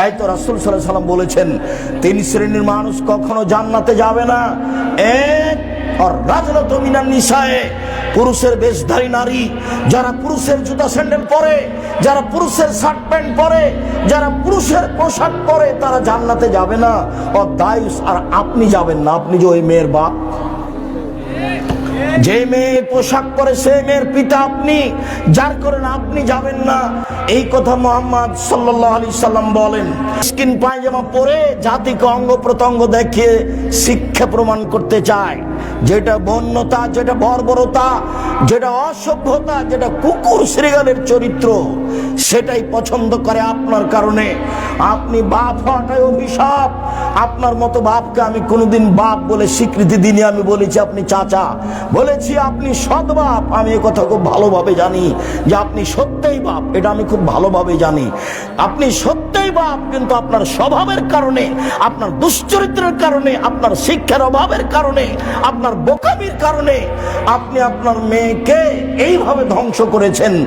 তাই তো রাসুল সাল্লাহ সাল্লাম বলেছেন, তিন শ্রেণির মানুষ কখনো জান্নাতে যাবে না। এক পুরুষের বেশধারী নারী, যারা পুরুষের জুতা স্যান্ডেল পরে, যারা পুরুষের শার্ট প্যান্ট পরে, যারা পুরুষের পোশাক পরে, তারা জান্নাতে যাবে না। ও আর আপনি যাবেন না। আপনি যে ওই মেয়ের বাপ। যে মেয়ে পোশাক পরে সে মেয়ের পিতা আপনি, যার করেন আপনি যাবেন না। এই কথা মোহাম্মদ সাল্লাহ সাল্লাম বলেন। স্কিন পায়জামা পরে জাতিকে অঙ্গ প্রত্যঙ্গ দেখিয়ে শিক্ষা প্রমাণ করতে চায়। যেটা বন্যতা, যেটা বর্বরতা, যেটা অসভ্যতা, যেটা কুকুর শ্রীগালের চরিত্র সেটাই পছন্দ করে আপনার কারণে। আপনি বাপ হওয়াটাই অভিশাপ। আপনার মতো বাপকে আমি কোনোদিন বাপ বলে স্বীকৃতি দিনে আমি বলেছি আপনি চাচা। বলেছি আপনি সৎ বাপ। আমি কথা খুব ভালোভাবে জানি যে আপনি সত্যই বাপ। এটা আমি খুব ভালোভাবে জানি। আপনি সত্যই বাপ, কিন্তু আপনার স্বভাবের কারণে, আপনার দুশ্চরিত্রের কারণে, আপনার শিক্ষার অভাবের কারণে, আপনার বোকামির কারণে আপনি আপনার মেয়েকে এইভাবে ধ্বংস করেছেন।